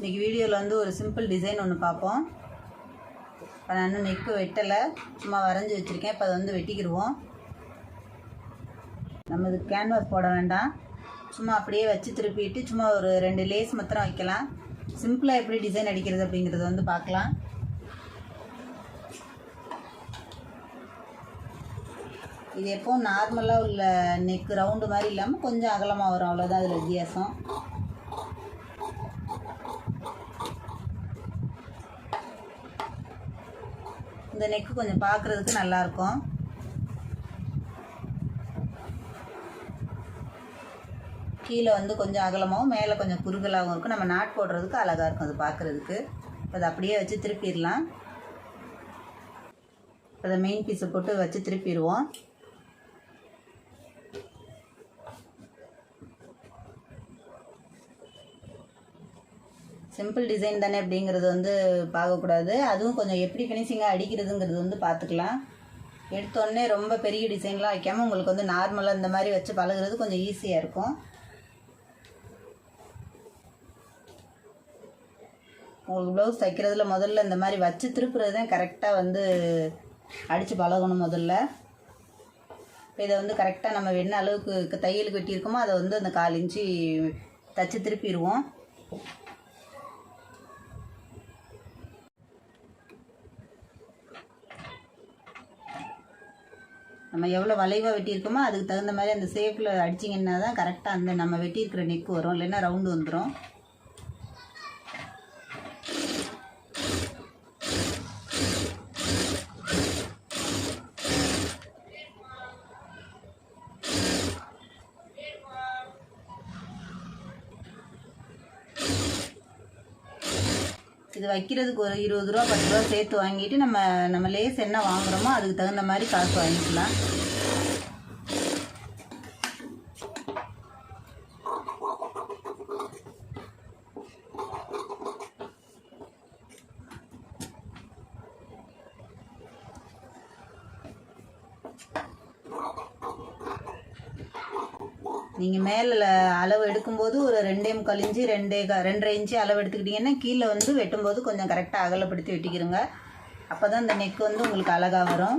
இன்றைக்கி வீடியோவில் வந்து ஒரு சிம்பிள் டிசைன் ஒன்று பார்ப்போம். இப்போ நான் இன்னும் நெக்கு வெட்டலை சும்மா வரைஞ்சி வச்சுருக்கேன். இப்போ அதை வந்து வெட்டிக்கிடுவோம். நம்ம இது கேன்வாஸ் போட வேண்டாம். சும்மா அப்படியே வச்சு திருப்பிட்டு சும்மா ஒரு ரெண்டு லேஸ் மாத்திரம் வைக்கலாம். சிம்பிளாக எப்படி டிசைன் அடிக்கிறது அப்படிங்கிறத வந்து பார்க்கலாம். இது எப்போ நார்மலாக உள்ள நெக் ரவுண்டு மாதிரி இல்லாமல் கொஞ்சம் அகலமாக வரும். அவ்வளோதான் அதில் வித்தியாசம். இந்த நெக்கு கொஞ்சம் பார்க்குறதுக்கு நல்லாயிருக்கும். கீழே வந்து கொஞ்சம் அகலமாகவும் மேலே கொஞ்சம் குறுகலாகவும் இருக்கும். நம்ம நாட் போடுறதுக்கு அழகாக இருக்கும் அது பார்க்குறதுக்கு. அதை அப்படியே வச்சு திருப்பிடலாம். அதை மெயின் பீஸை போட்டு வச்சு திருப்பிடுவோம். சிம்பிள் டிசைன் தானே அப்படிங்கிறது வந்து பார்க்கக்கூடாது. அதுவும் கொஞ்சம் எப்படி ஃபினிஷிங்காக அடிக்கிறதுங்கிறது வந்து பார்த்துக்கலாம். எடுத்தோடனே ரொம்ப பெரிய டிசைன்லாம் வைக்காமல் உங்களுக்கு வந்து நார்மலாக இந்த மாதிரி வச்சு பழகுறது கொஞ்சம் ஈஸியாக இருக்கும். உங்களுக்கு ப்ளவுஸ் தைக்கிறதுல முதல்ல இந்த மாதிரி வச்சு திருப்புறது தான் கரெக்டாக வந்து அடித்து பழகணும் முதல்ல. இப்போ இதை வந்து கரெக்டாக நம்ம என்ன அளவுக்கு தையலுக்கு வெட்டியிருக்கோமோ அதை வந்து அந்த கால் இன்ச்சு தச்சு திருப்பிடுவோம். நம்ம எவ்வளோ வளைவாக வெட்டியிருக்கோமோ அதுக்கு தகுந்த மாதிரி அந்த சேஃபில் அடிச்சிங்கன்னா தான் கரெக்டாக அந்த நம்ம வெட்டியிருக்கிற நெக் வரும். இல்லைன்னா ரவுண்டு வந்துடும் வைக்கிறதுக்கு ஒரு இருபது ரூபா பத்து ரூபா சேர்த்து வாங்கிட்டு நம்ம நம்ம லேஸ் என்ன வாங்குறோமோ அதுக்கு தகுந்த மாதிரி காசு வாங்கிக்கலாம். நீங்கள் மேலே அளவு எடுக்கும்போது ஒரு ரெண்டே முக்கால் இன்ச்சு ரெண்டே க ரெண்டரை இன்ச்சு அளவு எடுத்துக்கிட்டிங்கன்னா கீழே வந்து வெட்டும்போது கொஞ்சம் கரெக்டாக அகலப்படுத்தி வெட்டிக்கிறோங்க அப்போ தான் இந்த நெக் வந்து உங்களுக்கு அழகாக வரும்.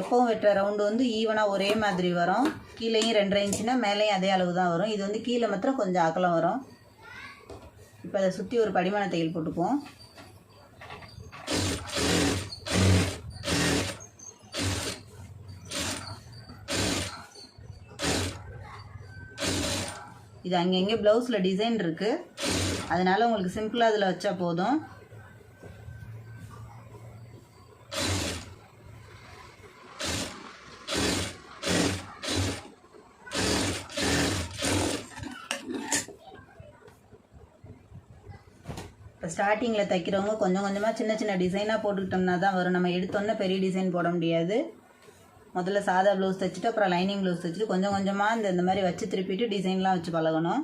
எப்பவும் வெட்டுற ரவுண்டு வந்து ஈவனாக ஒரே மாதிரி வரும். கீழேயும் ரெண்டரை இன்ச்சுனா மேலேயும் அதே அளவு தான் வரும். இது வந்து கீழே மாத்திரம் கொஞ்சம் அகலம் வரும். இப்போ அதை சுற்றி ஒரு படிமான தையல் போட்டுக்குவோம். இது அங்கங்கே ப்ளவுஸில் டிசைன் இருக்குது அதனால் உங்களுக்கு சிம்பிளாக அதில் வச்சா போதும். இப்போ ஸ்டார்டிங்கில் தைக்கிறவங்க கொஞ்சம் கொஞ்சமாக சின்ன சின்ன டிசைனாக போட்டுக்கிட்டோம்னா தான் வரும். நம்ம எடுத்தோன்னே பெரிய டிசைன் போட முடியாது. முதல்ல சாதா ப்ளவுஸ் தைச்சிட்டு அப்புறம் லைனிங் ப்ளவுஸ் தைச்சிட்டு கொஞ்சம் கொஞ்சமாக இந்த இந்த மாதிரி வச்சு திருப்பிட்டு டிசைன்லாம் வச்சு பழகணும்.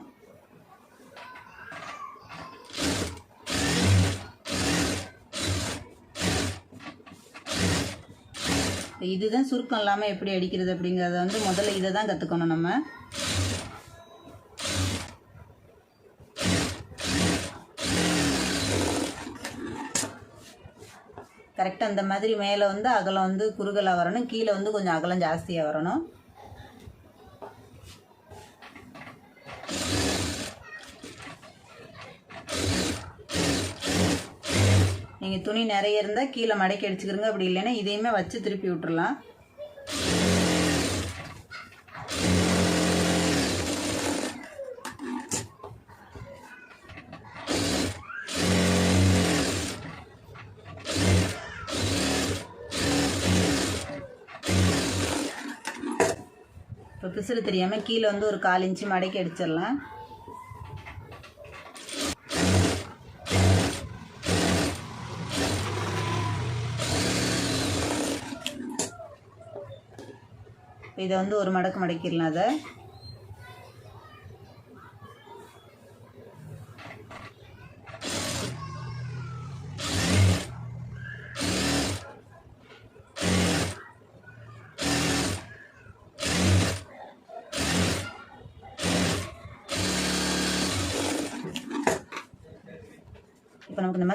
இதுதான் சுருக்கம் இல்லாமல் எப்படி அடிக்கிறது அப்படிங்கிறத வந்து முதல்ல இதை தான் கற்றுக்கணும் நம்ம. கரெக்டாக அந்த மாதிரி மேலே வந்து அகலம் வந்து குறுகலாக வரணும். கீழே வந்து கொஞ்சம் அகலம் ஜாஸ்தியாக வரணும். நீங்கள் துணி நிறைய இருந்தால் கீழே மடக்கி அடிச்சுக்கிறங்க அப்படி இல்லைன்னா இதையுமே வச்சு திருப்பி விட்டுறலாம். பிசுறு தெரியாமல் கீழே வந்து ஒரு கால் இன்ச்சு மடக்கி அடிச்சிடலாம். இதை வந்து ஒரு மடக்கு மடக்கிடலாம் அதை.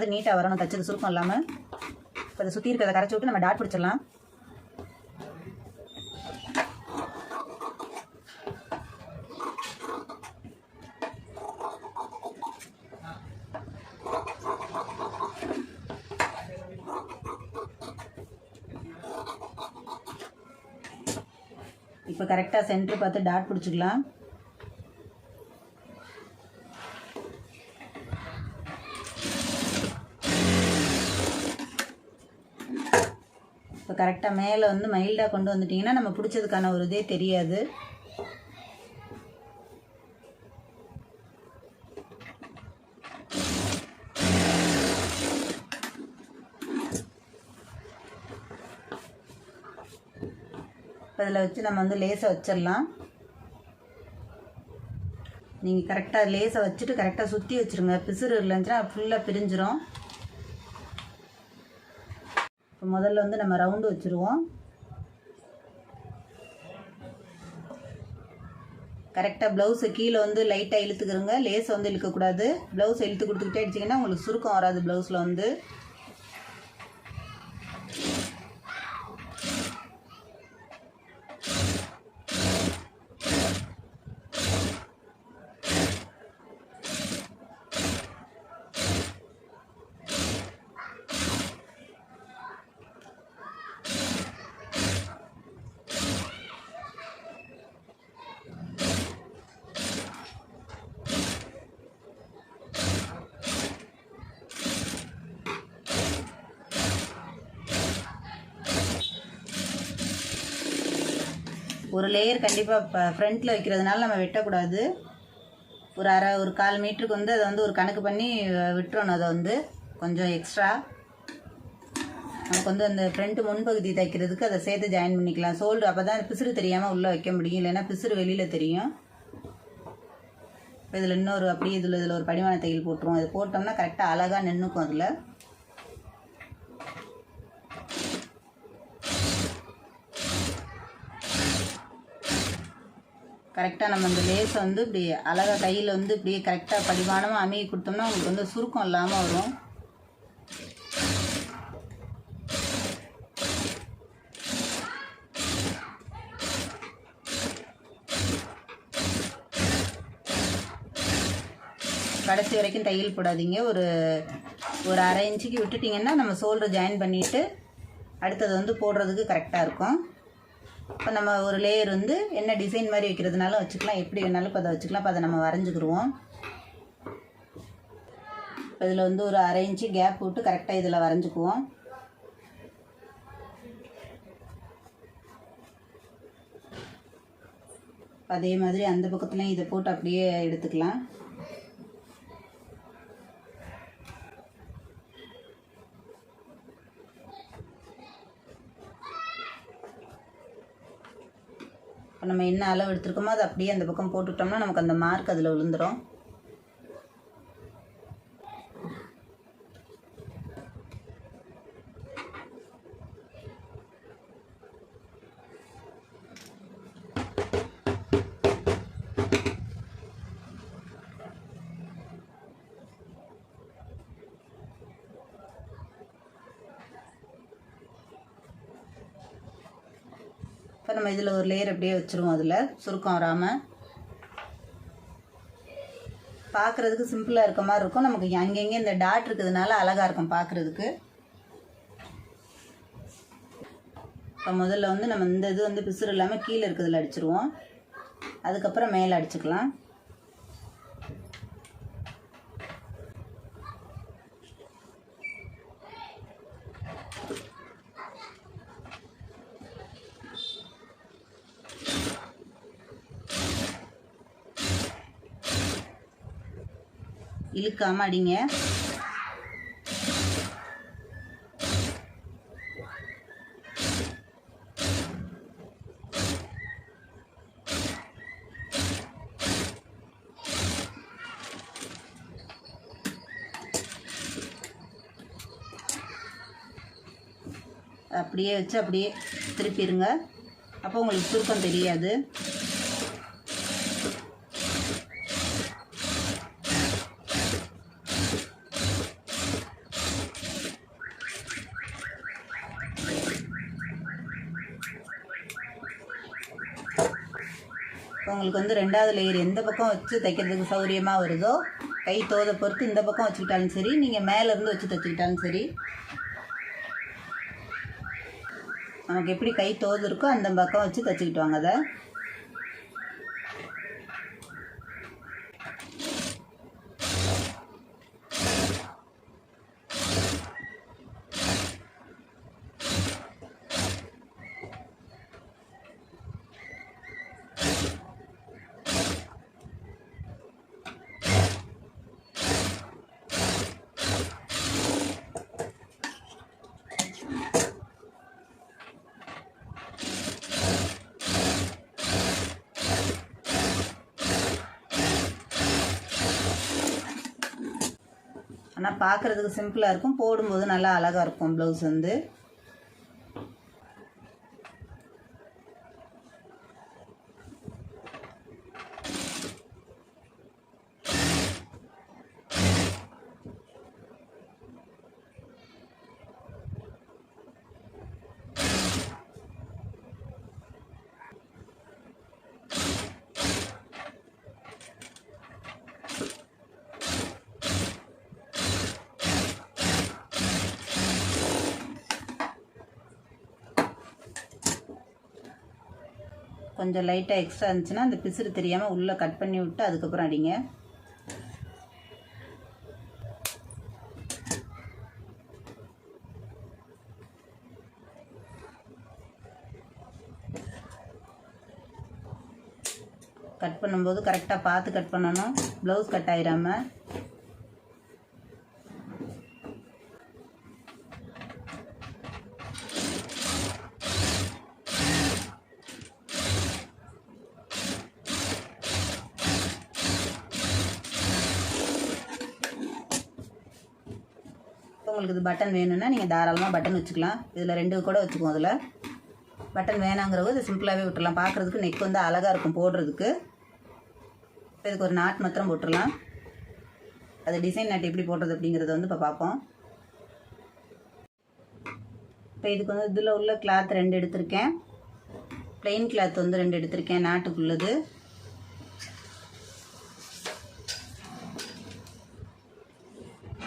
மாதிரி நீட்டாக வரணும் தச்சது சுருக்கம் இல்லாமல் இப்போ அதை சுற்றி இருக்கிறத கரைச்சி விட்டு நம்ம டாட் பிடிச்சிடலாம். இப்போ கரெக்டாக சென்ட்ரு பார்த்து டாட் பிடிச்சிக்கலாம். கரெக்டாக மேலே வந்து மைல்டாக கொண்டு வந்துட்டிங்கன்னா நம்ம பிடிச்சதுக்கான ஒரு இதே தெரியாது. அதில் வச்சு நம்ம வந்து லேஸை வச்சிடலாம். நீங்கள் கரெக்டாக லேஸை வச்சுட்டு கரெக்டாக சுற்றி வச்சுருங்க. பிசுறு இல்லைன்னா ஃபுல்லாக பிரிஞ்சிரும். முதல்ல வந்து நம்ம ரவுண்டு வச்சுருவோம். கரெக்டாக ப்ளவுஸு கீழே வந்து லைட்டாக இழுத்துக்கிறோங்க லேஸை வந்து இழுக்கக்கூடாது. ப்ளவுஸ் இழுத்து கொடுத்துக்கிட்டே அடிச்சிங்கன்னா உங்களுக்கு சுருக்கம் வராது ப்ளவுஸில் வந்து. ஒரு லேயர் கண்டிப்பாக இப்போ ஃப்ரண்ட்டில் வைக்கிறதுனால நம்ம வெட்டக்கூடாது. ஒரு அரை ஒரு கால் மீட்டருக்கு வந்து அதை வந்து ஒரு கணக்கு பண்ணி விட்டுறணும் அதை வந்து. கொஞ்சம் எக்ஸ்ட்ரா நமக்கு வந்து அந்த ஃப்ரண்ட்டு முன்பகுதி தைக்கிறதுக்கு அதை சேர்த்து ஜாயின் பண்ணிக்கலாம். சோல்டு அப்போ தான் பிசுறு தெரியாமல் உள்ளே வைக்க முடியும். இல்லைன்னா பிசுறு வெளியில் தெரியும். இப்போ இதில் இன்னொரு அப்படியே இதில் இதில் ஒரு படிமான தையல் போட்டுருவோம். இது போட்டோம்னா கரெக்டாக அழகாக நின்றுக்கும் அதில். கரெக்டாக நம்ம அந்த லேஸை வந்து இப்படி அழகாக கையில் வந்து இப்படியே கரெக்டாக படிமானமாக அமைய கொடுத்தோம்னா உங்களுக்கு வந்து சுருக்கம் இல்லாமல் வரும். கடைசி வரைக்கும் தையல் போடாதீங்க. ஒரு ஒரு அரை இன்ச்சுக்கு விட்டுட்டிங்கன்னா நம்ம ஷோல்டர் ஜாயின் பண்ணிவிட்டு அடுத்தது வந்து போடுறதுக்கு கரெக்டாக இருக்கும். இப்போ நம்ம ஒரு லேயர் வந்து என்ன டிசைன் மாதிரி வைக்கிறதுனாலும் வச்சுக்கலாம். எப்படி வேணாலும் இப்போ அதை வச்சுக்கலாம். இப்போ அதை நம்ம வரைஞ்சிக்கிடுவோம் இப்போ இதில் வந்து ஒரு அரை இன்ச்சு கேப் விட்டு கரெக்டாக இதில் வரைஞ்சிக்குவோம். அதே மாதிரி அந்த பக்கத்துலேயும் இதை போட்டு அப்படியே எடுத்துக்கலாம் இப்போ நம்ம என்ன அளவு எடுத்துருக்கோமோ அதை அப்படியே அந்த பக்கம் போட்டுட்டோம்னா நமக்கு அந்த மார்க் அதில் விழுந்துடும் இதில் ஒரு லேயர் அப்படியே வச்சுருவோம் அதில். சுருக்கம் வராமல் பார்க்குறதுக்கு சிம்பிளாக இருக்க மாதிரி இருக்கும். நமக்கு அங்கங்கே இந்த டாட் இருக்கிறதுனால அழகாக இருக்கும் பார்க்குறதுக்கு இப்போ முதல்ல வந்து நம்ம இந்த இது வந்து பிசுறு இல்லாமல் கீழே இருக்கிறதுல அடிச்சிருவோம். அதுக்கப்புறம் மேலே அடிச்சுக்கலாம். இழுக்காம அடிங்க. அப்படியே வச்சு அப்படியே திருப்பிடுங்க. அப்போ உங்களுக்கு சுருக்கம் தெரியாது. இப்போ உங்களுக்கு வந்து ரெண்டாவது லேயர் எந்த பக்கம் வச்சு தைக்கிறதுக்கு சௌரியமாக வருதோ கை தோதை பொறுத்து இந்த பக்கம் வச்சுக்கிட்டாலும் சரி நீங்கள் மேலேருந்து வச்சு தைச்சிக்கிட்டாலும் சரி. நமக்கு எப்படி கை தோது இருக்கோ அந்த பக்கம் வச்சு தைச்சிக்கிட்டு வாங்க அதை. ஆனால் பார்க்குறதுக்கு சிம்பிளாக இருக்கும். போடும்போது நல்லா அழகாக இருக்கும் ப்ளவுஸ் வந்து. கொஞ்சம் லைட்டாக எக்ஸ்ட்ரா இருந்துச்சுன்னா அந்த பிசுறு தெரியாமல் உள்ளே கட் பண்ணி விட்டு அதுக்கப்புறம் அடிங்க. கட் பண்ணும்போது கரெக்டாக பார்த்து கட் பண்ணணும். ப்ளவுஸ் கட் ஆயிராமல் உங்களுக்கு இது பட்டன் வேணும்னா நீங்கள் தாராளமாக பட்டன் வச்சுக்கலாம். இதில் ரெண்டு கூட வச்சுக்குவோம் அதில். பட்டன் வேணாங்கிறவங்க இது சிம்பிளாகவே விட்டுடலாம் பார்க்குறதுக்கு நெக் வந்து அழகாக இருக்கும் போடுறதுக்கு. இப்போ இதுக்கு ஒரு நாட் மாத்திரம் போட்டுடலாம் அது டிசைன் நாட் எப்படி போடுறது அப்படிங்கிறத வந்து இப்போ பார்ப்போம். இப்போ இதுக்கு வந்து இதில் உள்ள கிளாத் ரெண்டு எடுத்திருக்கேன். ப்ளெயின் கிளாத் வந்து ரெண்டு எடுத்திருக்கேன். நாட்டுக்குள்ளது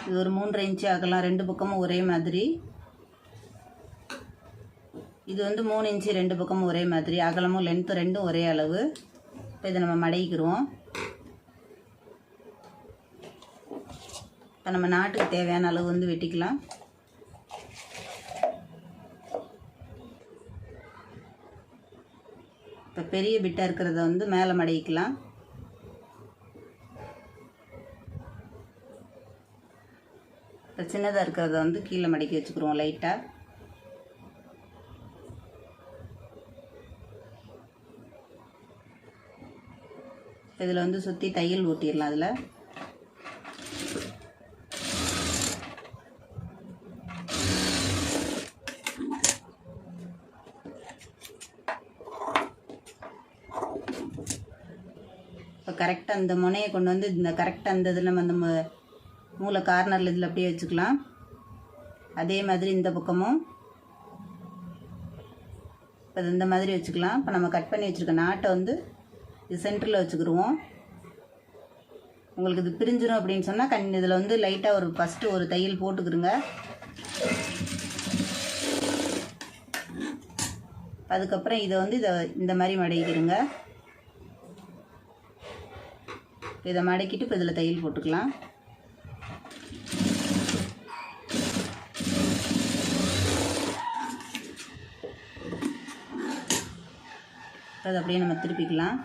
இது ஒரு மூன்றரை இன்ச்சு ஆகலாம் ரெண்டு பக்கமும் ஒரே மாதிரி. இது வந்து மூணு இன்ச்சு ரெண்டு பக்கமும் ஒரே மாதிரி. அகலமும் லென்த்து ரெண்டும் ஒரே அளவு. இப்போ இதை நம்ம மடக்கிடுவோம். இப்போ நம்ம நாட்டுக்கு தேவையான அளவு வந்து வெட்டிக்கலாம். இப்போ பெரிய பிட்டாக இருக்கிறத வந்து மேலே மடையிக்கலாம் இப்போ சின்னதாக இருக்கிறத வந்து கீழே மடக்கி வச்சுக்கிறோம் லைட்டாக இதில் வந்து சுற்றி தையல் ஊட்டிடலாம் அதில். இப்போ கரெக்டாக அந்த முனையை கொண்டு வந்து இந்த கரெக்டாக அந்த இதில் நம்ம மூளை கார்னரில் இதில் அப்படியே வச்சுக்கலாம். அதே மாதிரி இந்த பக்கமும். இப்போ இந்த மாதிரி வச்சுக்கலாம். இப்போ நம்ம கட் பண்ணி வச்சுருக்க நாட்டை வந்து இது சென்டரில் வச்சுக்கிருவோம். உங்களுக்கு இது பிரிஞ்சிடும் அப்படின்னு சொன்னால் கண் இதில் வந்து லைட்டாக ஒரு ஃபஸ்ட்டு ஒரு தையல் போட்டுக்கிறோங்க அதுக்கப்புறம் இதை வந்து இதை இந்த மாதிரி மடக்கிடுங்க இதை மடக்கிட்டு இப்போ இதில் தையல் போட்டுக்கலாம். அதை அப்படியே நம்ம திருப்பிக்கலாம்.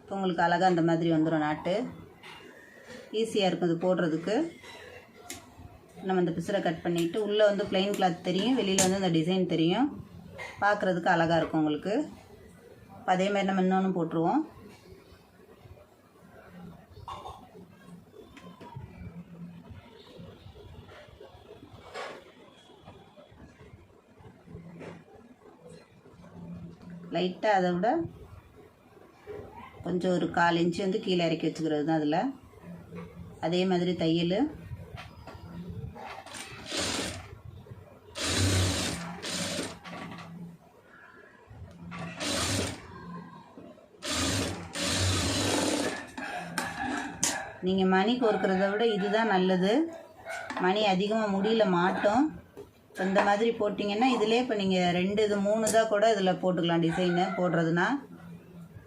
இப்போ உங்களுக்கு அழகாக அந்த மாதிரி வந்துடும் நாட்டு. ஈஸியாக இருக்கும் இது போடுறதுக்கு. நம்ம இந்த பிசுரை கட் பண்ணிவிட்டு உள்ளே வந்து plain கிளாத் தெரியும் வெளியில் வந்து அந்த டிசைன் தெரியும். பார்க்குறதுக்கு அழகாக இருக்கும் உங்களுக்கு. அதே மாதிரி நம்ம இன்னொன்று போட்டுருவோம். லைட்டாக அதை விட கொஞ்சம் ஒரு கால் இன்ச்சு வந்து கீழே இறக்கி வச்சுக்கிறது தான் அதில். அதே மாதிரி தையல். நீங்கள் மணி கோர்க்கிறத விட இதுதான் நல்லது. மணி அதிகமாக முடியல மாட்டோம். இந்த மாதிரி போட்டிங்கன்னா இதிலே இப்போ நீங்கள் ரெண்டு இது மூணு தான் கூட இதில் போட்டுக்கலாம் டிசைனு போடுறதுனா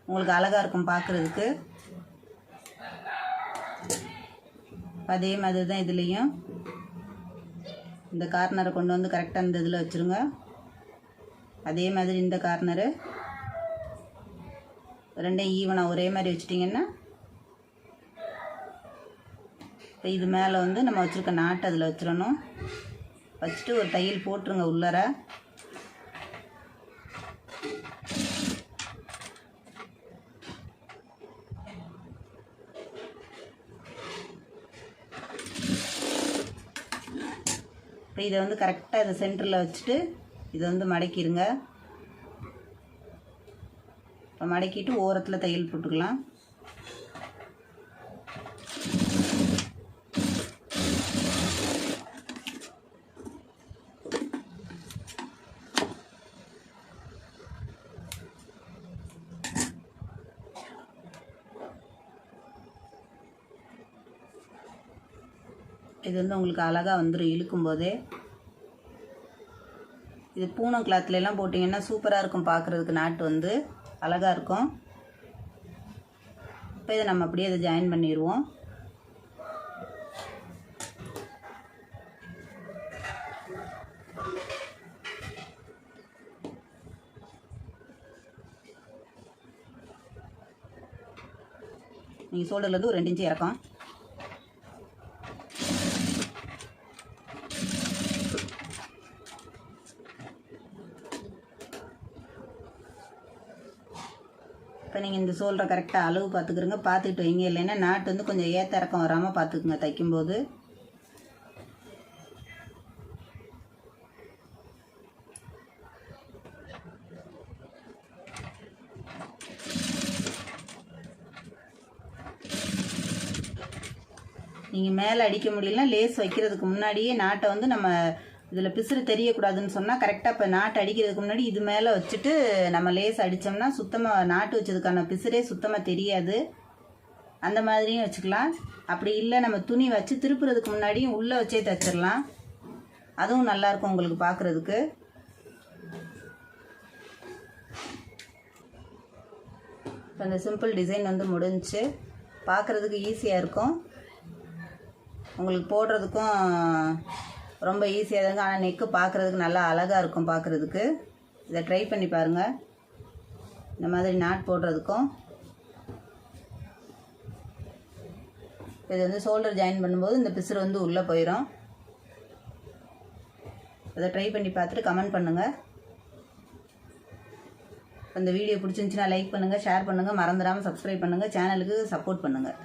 உங்களுக்கு அழகாக இருக்கும் பார்க்குறதுக்கு அதே மாதிரி தான் இதுலேயும். இந்த கார்னரை கொண்டு வந்து கரெக்டாக இந்த இதில் வச்சுருங்க. அதே மாதிரி இந்த கார்னரு ரெண்டையும் ஈவனாக ஒரே மாதிரி வச்சிட்டிங்கன்னா. இப்போ இது மேலே வந்து நம்ம வச்சுருக்க நாட்டு அதில் வச்சிடணும். வச்சுட்டு ஒரு தையல் போட்டுருங்க உள்ளர. இப்போ இதை வந்து கரெக்டாக இதை சென்டரில் வச்சுட்டு இதை வந்து மடக்கிடுங்க. இப்போ மடக்கிட்டு ஓரத்தில் தையல் போட்டுக்கலாம். இது வந்து உங்களுக்கு அழகாக வந்துடும் இழுக்கும் போதே இது பூனம் கிளாத்துலலாம் போட்டிங்கன்னா சூப்பராக இருக்கும் பார்க்குறதுக்கு நாட்டு வந்து. அழகாக இருக்கும். இப்போ இதை நம்ம அப்படியே இதை ஜாயின் பண்ணிடுவோம் நீங்கள் ஷோல்டர்லேருந்து ஒரு ரெண்டு இன்ச்சு இறக்கம். இப்போ சோல்டரை கரெக்டாக அளவு பார்த்துக்கிறங்க பார்த்துக்கிட்டு வைங்க. இல்லைன்னா நாட்டு வந்து கொஞ்சம் ஏத்த இறக்கம் வராமல் பார்த்துக்குங்க தைக்கும்போது. நீங்கள் மேலே அடிக்க முடியலன்னா லேஸ் வைக்கிறதுக்கு முன்னாடியே நாட்டை வந்து நம்ம இதில் பிசுறு தெரியக்கூடாதுன்னு சொன்னால் கரெக்டாக இப்போ நாட்டு அடிக்கிறதுக்கு முன்னாடி இது மேலே வச்சுட்டு நம்ம லேஸ் அடித்தோம்னா சுத்தமாக நாட்டு வச்சதுக்கான பிசுறே சுத்தமாக தெரியாது. அந்த மாதிரியும் வச்சுக்கலாம். அப்படி இல்லை நம்ம துணி வச்சு திருப்புறதுக்கு முன்னாடியும் உள்ளே வச்சே தைச்சிடலாம். அதுவும் நல்லாயிருக்கும் உங்களுக்கு பார்க்குறதுக்கு. இப்போ இந்த சிம்பிள் டிசைன் வந்து முடிஞ்சு பார்க்குறதுக்கு ஈஸியாக இருக்கும். உங்களுக்கு போடுறதுக்கும் ரொம்ப ஈஸியாக தாங்க. ஆனால் நெக்கு பார்க்குறதுக்கு நல்லா அழகாக இருக்கும் பார்க்குறதுக்கு இதை ட்ரை பண்ணி பாருங்கள் இந்த மாதிரி நாட் போடுறதுக்கும். இது வந்து ஷோல்டர் ஜாயின் பண்ணும்போது இந்த பிசுறு வந்து உள்ளே போயிடும் இதை ட்ரை பண்ணி பார்த்துட்டு கமெண்ட் பண்ணுங்கள் இந்த வீடியோ பிடிச்சிருந்துச்சின்னா லைக் பண்ணுங்கள் ஷேர் பண்ணுங்கள் மறந்துடாமல் சப்ஸ்கிரைப் பண்ணுங்கள் சேனலுக்கு சப்போர்ட் பண்ணுங்கள்